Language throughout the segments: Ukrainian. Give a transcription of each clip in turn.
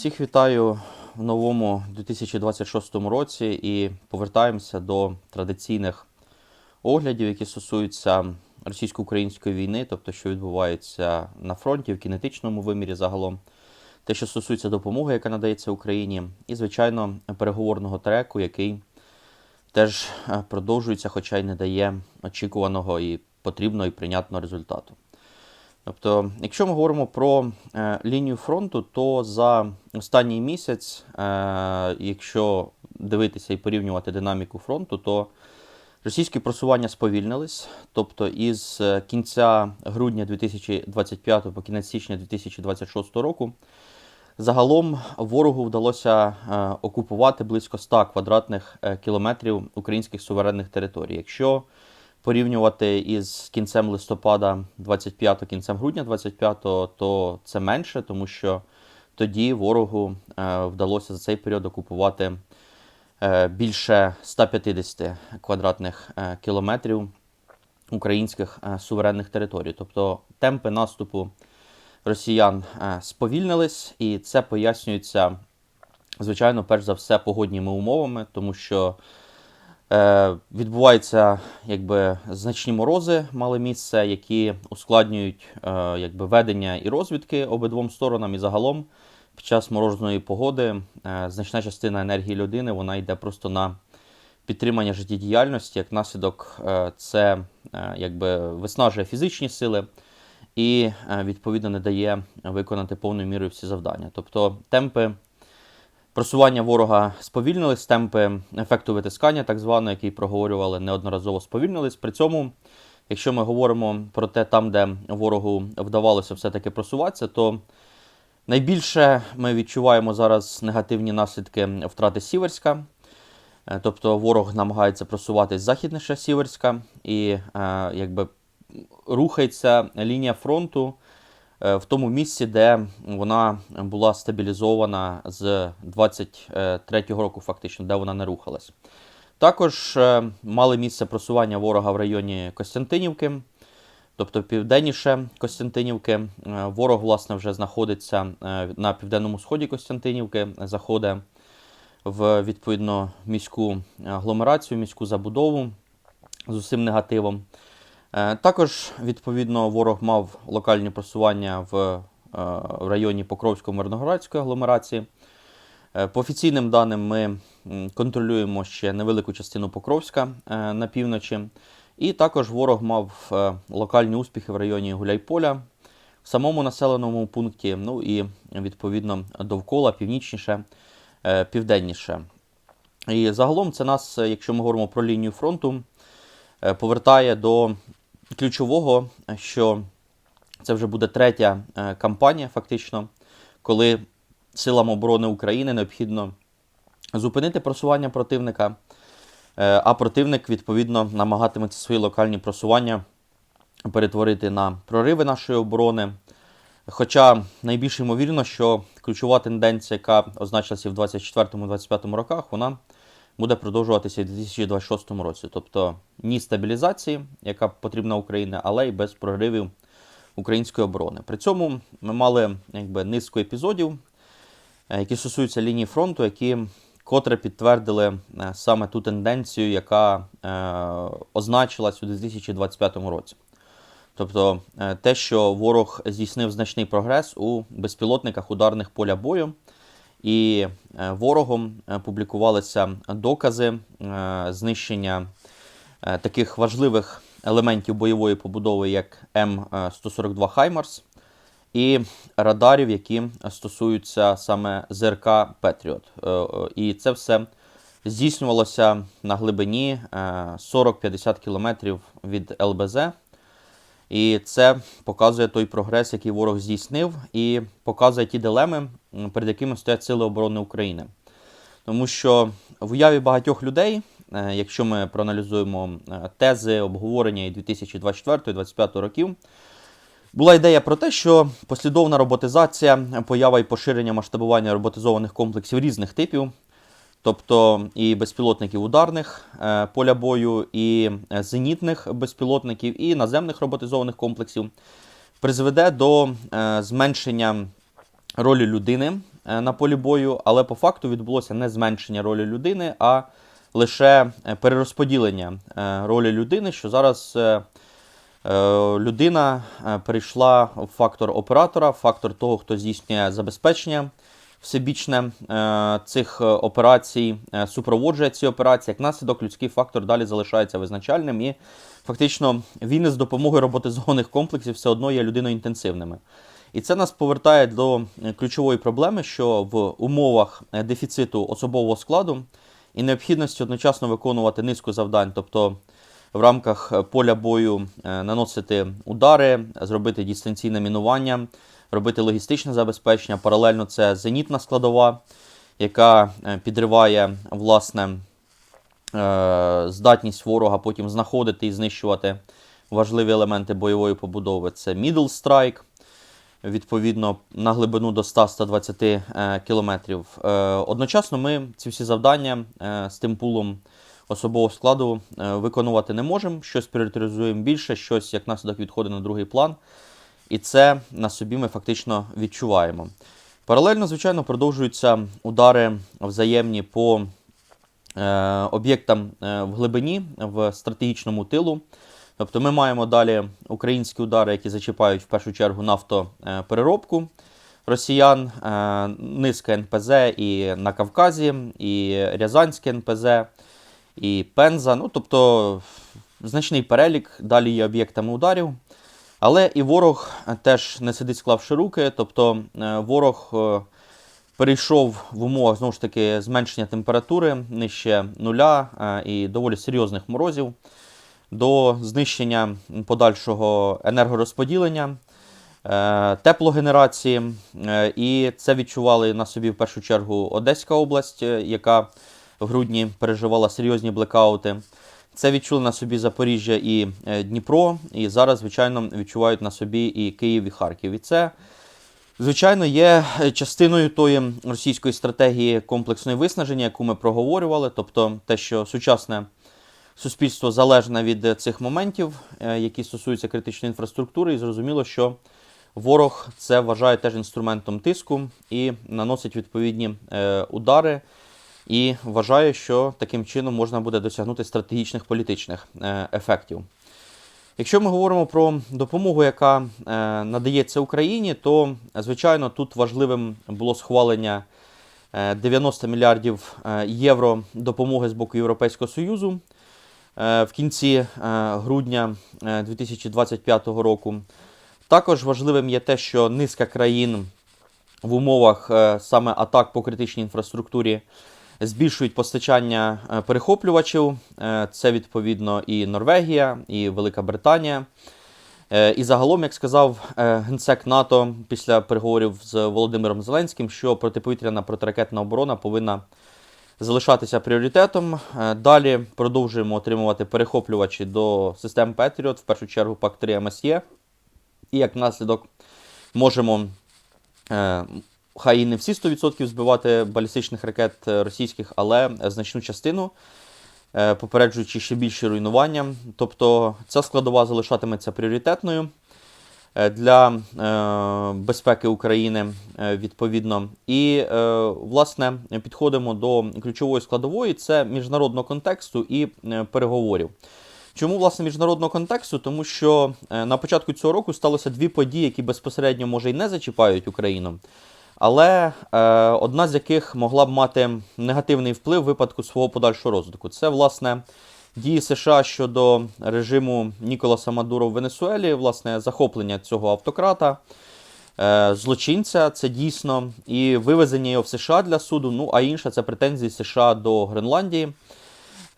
Всіх вітаю в новому 2026 році і повертаємося до традиційних оглядів, які стосуються російсько-української війни, тобто що відбувається на фронті, в кінетичному вимірі загалом, те, що стосується допомоги, яка надається Україні, і, звичайно, переговорного треку, який теж е, продовжується, хоча й не дає очікуваного і потрібного і прийнятного результату. Тобто, якщо ми говоримо про е, лінію фронту, то за останній місяць, е, якщо дивитися і порівнювати динаміку фронту, то російські просування сповільнились. Тобто, із е, кінця грудня 2025 по кінець січня 2026 року загалом ворогу вдалося окупувати близько 100 квадратних кілометрів українських суверенних територій. Якщо порівнювати із кінцем листопада 25 кінцем грудня 25 то це менше, тому що тоді ворогу е, вдалося за цей період окупувати е, більше 150 квадратних е, кілометрів українських суверенних територій. Тобто темпи наступу росіян сповільнились, і це пояснюється, звичайно, перш за все погодніми умовами, тому що відбуваються якби значні морози мали місце, які ускладнюють е, якби ведення і розвідки обидвом сторонам. І загалом під час морозної погоди е, значна частина енергії людини вона йде просто на підтримання життєдіяльності. Як наслідок, е, це е, якби виснажує фізичні сили і е, відповідно не дає виконати повною мірою всі завдання. Тобто темпи. Просування ворога сповільнились, темпи ефекту витискання, так званого, який проговорювали неодноразово сповільнились. При цьому, якщо ми говоримо про те, там, де ворогу вдавалося все-таки просуватися, то найбільше ми відчуваємо зараз негативні наслідки втрати Сіверська. Е, Тобто ворог намагається просуватись західніше Сіверська і е, якби рухається лінія фронту в тому місці, де вона була стабілізована з 23-го року, фактично, де вона не рухалась. Також е, мали місце просування ворога в районі Костянтинівки, тобто південніше Костянтинівки. Е, Ворог, власне, вже знаходиться е, на південному сході Костянтинівки, заходить в відповідно міську агломерацію, міську забудову з усім негативом. Е, Також, відповідно, ворог мав локальні просування в, е, районі Покровсько-Мирноградської агломерації. Е, По офіційним даним, ми контролюємо ще невелику частину Покровська на півночі. І також ворог мав локальні успіхи в районі Гуляйполя, в самому населеному пункті, ну і відповідно довкола, північніше, південніше. І загалом це нас, якщо ми говоримо про лінію фронту, повертає до ключового, що це вже буде третя е, кампанія, фактично, коли силам оборони України необхідно зупинити просування противника, е, а противник, відповідно, намагатиметься свої локальні просування перетворити на прориви нашої оборони. Хоча найбільш ймовірно, що ключова тенденція, яка означилася в 2024-2025 роках, вона буде продовжуватися і в 2026 році. Тобто ні стабілізації, яка потрібна Україні, але й без проривів української оборони. При цьому ми мали якби, низку епізодів, е, які стосуються лінії фронту, які котре підтвердили е, саме ту тенденцію, яка е, означилась у 2025 році. Тобто е, те, що ворог здійснив значний прогрес у безпілотниках ударних поля бою, і е, ворогом е, публікувалися докази е, знищення таких важливих елементів бойової побудови, як М142 Хаймарс, і радарів, які стосуються саме ЗРК Петріот. І це все здійснювалося на глибині е, 40-50 кілометрів від ЛБЗ. І це показує той прогрес, який ворог здійснив, і показує ті дилеми, перед якими стоять Сили оборони України. Тому що в уяві багатьох людей, е, якщо ми проаналізуємо е, тези, обговорення і 2024-2025 років, була ідея про те, що послідовна роботизація, поява і поширення масштабування роботизованих комплексів різних типів, тобто і безпілотників ударних е, поля бою, і е, зенітних безпілотників, і наземних роботизованих комплексів, призведе до е, зменшення ролі людини на полі бою, але по факту відбулося не зменшення ролі людини, а лише перерозподілення ролі людини, що зараз людина перейшла в фактор оператора, в фактор того, хто здійснює забезпечення всебічне е, цих е, операцій, е, супроводжує ці операції. Як наслідок, людський фактор далі залишається визначальним і фактично війни з допомогою роботизованих комплексів все одно є людиноінтенсивними. І це нас повертає до ключової проблеми, що в умовах дефіциту особового складу і необхідності одночасно виконувати низку завдань, тобто в рамках поля бою наносити удари, зробити дистанційне мінування, робити логістичне забезпечення. Паралельно це зенітна складова, яка е, підриває власне е, здатність ворога потім знаходити і знищувати важливі елементи бойової побудови. Це middle strike, відповідно на глибину до 100-120 е, кілометрів. Одночасно ми ці всі завдання з тим пулом особового складу виконувати не можемо. Щось пріоритизуємо більше, щось як наслідок відходить на другий план. І це на собі ми фактично відчуваємо. Паралельно, звичайно, продовжуються удари взаємні по е, об'єктам е, в глибині, в стратегічному тилу. Тобто ми маємо далі українські удари, які зачіпають в першу чергу нафтопереробку росіян, е, низка НПЗ і на Кавказі, і Рязанське НПЗ, і Пенза. Ну, тобто значний перелік далі є об'єктами ударів. Але і ворог е, теж не сидить склавши руки, тобто е, ворог е, перейшов в умовах знову ж таки зменшення температури нижче нуля і доволі серйозних морозів до знищення подальшого енергорозподілення, теплогенерації. І це відчували на собі в першу чергу Одеська область, яка в грудні переживала серйозні блекаути. Це відчули на собі Запоріжжя і е, Дніпро, і зараз, звичайно, відчувають на собі і Київ, і Харків. І це, звичайно, є е, частиною тої російської стратегії комплексної виснаження, яку ми проговорювали, тобто те, що сучасне суспільство залежне від цих моментів, е, які стосуються критичної інфраструктури, і зрозуміло, що ворог це вважає теж інструментом тиску і наносить відповідні удари. І вважаю, що таким чином можна буде досягнути стратегічних політичних е, ефектів. Якщо ми говоримо про допомогу, яка е, надається Україні, то звичайно тут важливим було схвалення е, 90 мільярдів е, євро допомоги з боку Європейського Союзу в кінці грудня е, 2025 року. Також важливим є те, що низка країн в умовах саме атак по критичній інфраструктурі збільшують постачання е, перехоплювачів. Е, Це відповідно і Норвегія, і Велика Британія. Е, І загалом, як сказав генсек НАТО після переговорів з Володимиром Зеленським, що протиповітряна протиракетна оборона повинна залишатися пріоритетом. Далі продовжуємо отримувати перехоплювачі до систем Patriot, в першу чергу ПАК-3 МСЄ. І як наслідок можемо хай і не всі 100% збивати балістичних ракет е, російських, але значну частину, е, попереджуючи ще більше руйнування. Тобто ця складова залишатиметься пріоритетною е, для е, безпеки України е, відповідно. І, е, власне, підходимо до ключової складової це міжнародного контексту і е, переговорів. Чому власне міжнародного контексту? Тому що е, на початку цього року сталося дві події, які безпосередньо може і не зачіпають Україну, але е, одна з яких могла б мати негативний вплив в випадку свого подальшого розвитку. Це власне дії США щодо режиму Ніколаса Мадуро в Венесуелі, власне, захоплення цього автократа. е, Злочинця, це дійсно, і вивезення його в США для суду. Ну а інша це претензії США до Гренландії.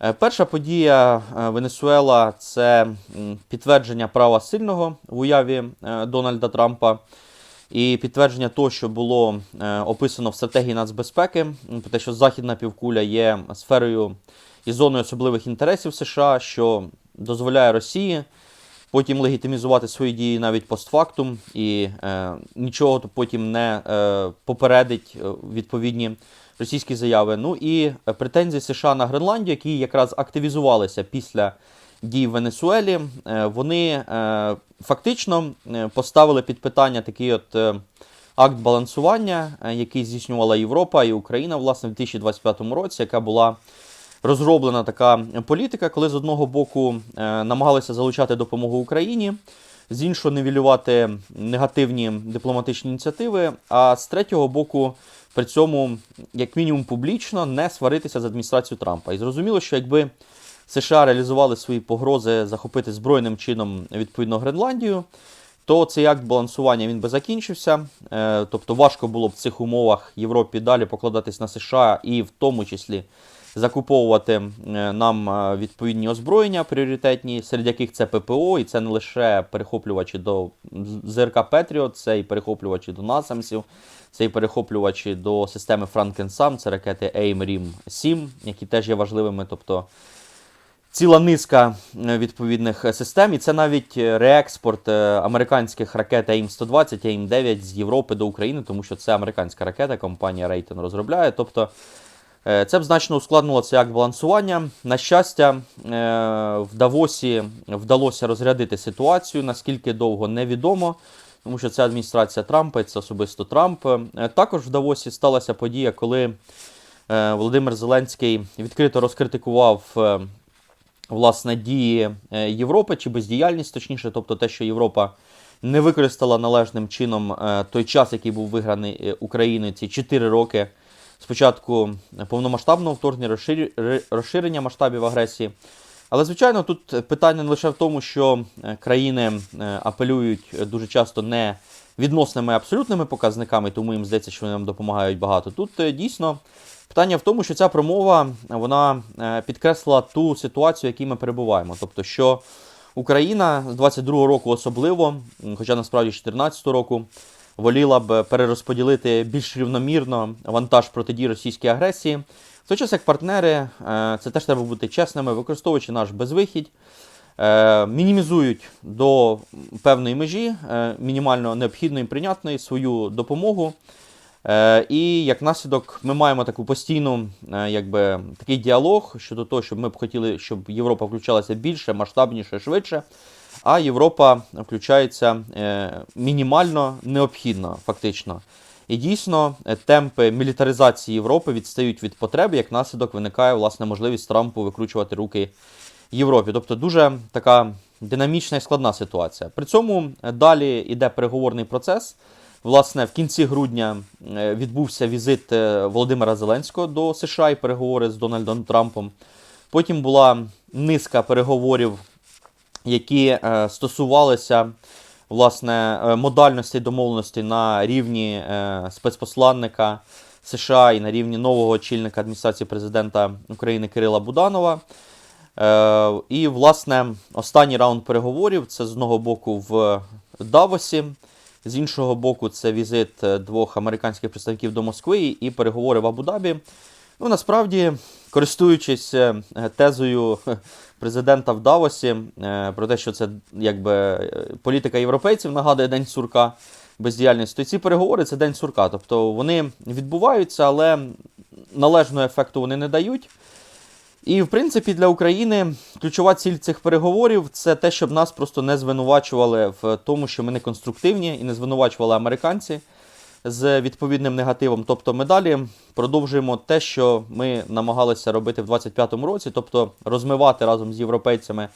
Е, Перша подія е, Венесуела це підтвердження права сильного в уяві Дональда Трампа і підтвердження того, що було е, описано в стратегії нацбезпеки, про те, що Західна півкуля є сферою і зоною особливих інтересів США, що дозволяє Росії потім легітимізувати свої дії навіть постфактум, і е, нічого потім не е, попередить е, відповідні російські заяви. Ну і претензії США на Гренландію, які якраз активізувалися після дій в Венесуелі, е, вони е, фактично е, поставили під питання такий от акт балансування, який здійснювала Європа і Україна власне в 2025 році, яка була розроблена така політика, коли з одного боку намагалися залучати допомогу Україні, з іншого нівелювати негативні дипломатичні ініціативи, а з третього боку, при цьому, як мінімум, публічно не сваритися з адміністрацією Трампа. І зрозуміло, що якби США реалізували свої погрози захопити збройним чином відповідно Гренландію, то цей акт балансування він би закінчився. Е, Тобто важко було б в цих умовах Європі далі покладатись на США і в тому числі закуповувати нам е, відповідні озброєння пріоритетні, серед яких це ППО, і це не лише перехоплювачі до ЗРК Петріот, це і перехоплювачі до насамсів, це і перехоплювачі до системи Франкенсам, це ракети AIM Рім 7, які теж є важливими. Тобто ціла низка е, відповідних е, систем, і це навіть е, реекспорт американських ракет AIM-120, AIM-9 з Європи до України, тому що це американська ракета, компанія Raytheon розробляє. Тобто це б значно ускладнило цей акт балансування. На щастя, в Давосі вдалося розрядити ситуацію, наскільки довго невідомо. Тому що це адміністрація Трампа, це особисто Трамп. Також в Давосі сталася подія, коли Володимир Зеленський відкрито розкритикував власне дії е, Європи чи бездіяльність, точніше, тобто те, що Європа не використала належним чином е, той час, який був виграний е, Україною ці 4 роки. Спочатку повномасштабного вторгнення, розширення масштабів агресії. Але, звичайно, тут питання не лише в тому, що країни апелюють дуже часто не відносними абсолютними показниками, тому їм здається, що вони нам допомагають багато. Тут дійсно питання в тому, що ця промова вона е, підкреслила ту ситуацію, в якій ми перебуваємо. Тобто, що Україна з 22-го року особливо, хоча насправді з 14-го року, воліла б перерозподілити більш рівномірно вантаж протидії російській агресії. В той час як партнери, е, це теж треба бути чесними, використовуючи наш безвихідь, е, мінімізують до певної межі, мінімально необхідної і прийнятної свою допомогу. Е, І як наслідок ми маємо таку постійну, е, якби такий діалог щодо того, щоб ми б хотіли, щоб Європа включалася більше, масштабніше, швидше. А Європа включається е, мінімально необхідно, фактично. І дійсно, темпи мілітаризації Європи відстають від потреби, як наслідок виникає власне можливість Трампу викручувати руки Європі. Тобто дуже така динамічна і складна ситуація. При цьому далі йде переговорний процес. Власне, в кінці грудня е, відбувся візит е, Володимира Зеленського до США і переговори з Дональдом Трампом. Потім була низка переговорів, які е, стосувалися власне модальності домовленості на рівні спецпосланника США і на рівні нового очільника адміністрації президента України Кирила Буданова. І, власне, останній раунд переговорів це з одного боку в Давосі, з іншого боку, це візит е, двох американських представників до Москви і переговори в Абу-Дабі. Ну, насправді, користуючись е, тезою президента в Давосі е, про те, що це якби е, політика європейців нагадує День сурка бездіяльність, то ці переговори це День сурка. Тобто вони відбуваються, але належного ефекту вони не дають. І, в принципі, для України ключова ціль цих переговорів це те, щоб нас просто не звинувачували в тому, що ми не конструктивні, і не звинувачували американці з відповідним негативом. Тобто ми далі продовжуємо те, що ми намагалися робити в 2025 році, тобто розмивати разом з європейцями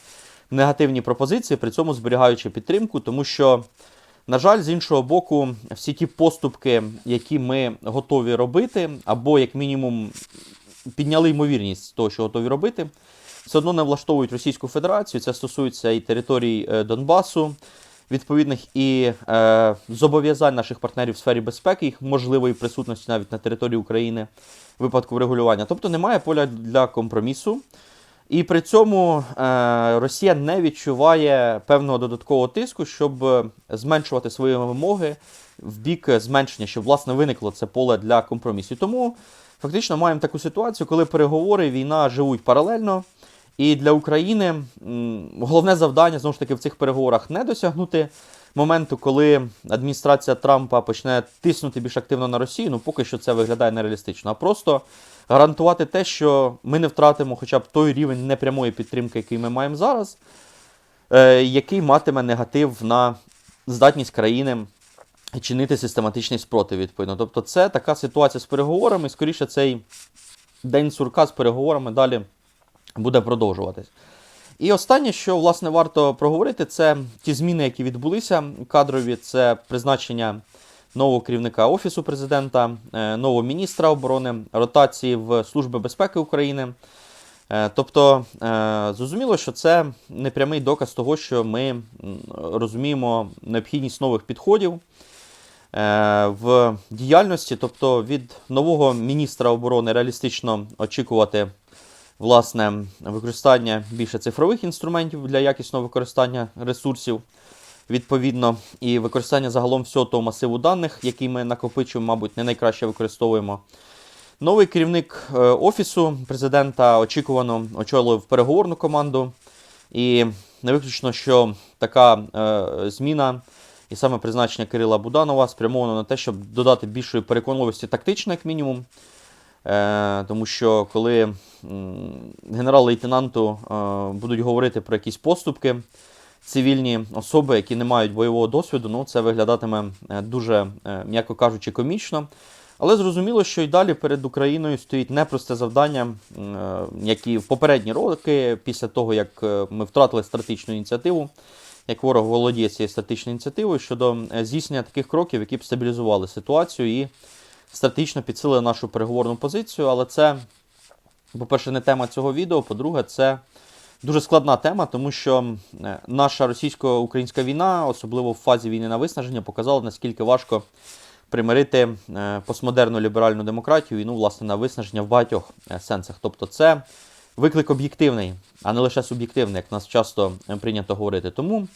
негативні пропозиції, при цьому зберігаючи підтримку, тому що. На жаль, з іншого боку, всі ті поступки, які ми готові робити, або як мінімум підняли ймовірність того, що готові робити, все одно не влаштовують Російську Федерацію. Це стосується і територій е, Донбасу, відповідних і е, зобов'язань наших партнерів в сфері безпеки, їх можливої присутності навіть на території України в випадку врегулювання. Тобто немає поля для компромісу. І при цьому е, Росія не відчуває певного додаткового тиску, щоб е, зменшувати свої вимоги в бік е, зменшення, щоб власне виникло це поле для компромісу. Тому фактично маємо таку ситуацію, коли переговори війна живуть паралельно. І для України головне завдання знову ж таки в цих переговорах не досягнути моменту, коли адміністрація Трампа почне тиснути більш активно на Росію. Ну поки що це виглядає нереалістично, а просто гарантувати те, що ми не втратимо хоча б той рівень непрямої підтримки, який ми маємо зараз, е, який матиме негатив на здатність країни чинити систематичний спротив, відповідно. Тобто, це така ситуація з переговорами. Скоріше, цей день сурка з переговорами далі буде продовжуватись. І останнє, що власне варто проговорити, це ті зміни, які відбулися кадрові, це призначення нового керівника Офісу президента, е, нового міністра оборони, ротації в Служби безпеки України. Е, Тобто, е, зрозуміло, що це непрямий доказ того, що ми розуміємо необхідність нових підходів в діяльності. Тобто, від нового міністра оборони реалістично очікувати власне використання більше цифрових інструментів для якісного використання ресурсів, відповідно, і використання загалом всього того масиву даних, який ми накопичуємо, мабуть, не найкраще використовуємо. Новий керівник е, офісу президента очікувано очолив переговорну команду, і не виключно, що така е, зміна і саме призначення Кирила Буданова спрямовано на те, щоб додати більшої переконливості тактично, як мінімум. Е, тому що коли генерал-лейтенанту е, будуть говорити про якісь поступки, цивільні особи, які не мають бойового досвіду, ну це виглядатиме е, дуже, м'яко кажучи, комічно. Але зрозуміло, що і далі перед Україною стоїть непросте завдання, як і в попередні роки, після того, як ми втратили стратегічну ініціативу, як ворог володіє цією стратегічною ініціативою щодо е, здійснення таких кроків, які б стабілізували ситуацію і стратегічно підсилили нашу переговорну позицію. Але це, по-перше, не тема цього відео. По-друге, це дуже складна тема, тому що е, наша російсько-українська війна, особливо в фазі війни на виснаження, показала, наскільки важко примирити е, постмодерну ліберальну демократію, війну, власне, на виснаження в багатьох сенсах. Тобто, це виклик об'єктивний, а не лише суб'єктивний, як нас часто е, прийнято говорити. Тому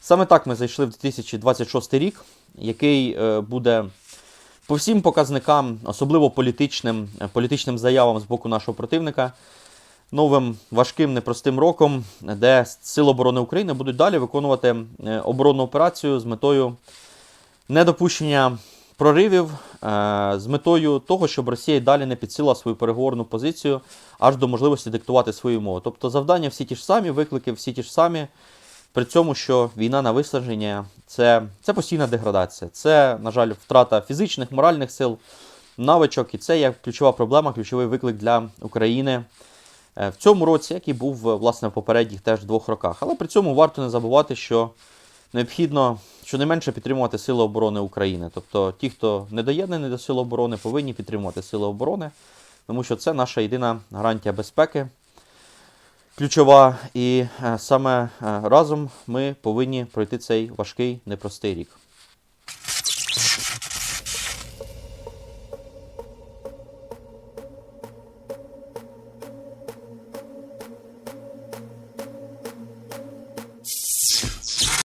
саме так ми зайшли в 2026 рік, який е, буде по всім показникам, особливо політичним, е, політичним заявам з боку нашого противника, новим важким непростим роком, де Сили оборони України будуть далі виконувати оборонну операцію з метою недопущення проривів, е, з метою того, щоб Росія далі не підсила свою переговорну позицію аж до можливості диктувати свою мову. Тобто завдання всі ті ж самі, виклики всі ті ж самі. При цьому, що війна на виснаження це, це постійна деградація, це, на жаль, втрата фізичних, моральних сил, навичок, і це є ключова проблема, ключовий виклик для України е, в цьому році, як був власне в попередніх теж двох роках. Але при цьому варто не забувати, що необхідно щонайменше підтримувати Сили оборони України. Тобто ті, хто не доєднаний до Сил оборони, повинні підтримувати Сили оборони, тому що це наша єдина гарантія безпеки ключова, і е, саме е, разом ми повинні пройти цей важкий непростий рік.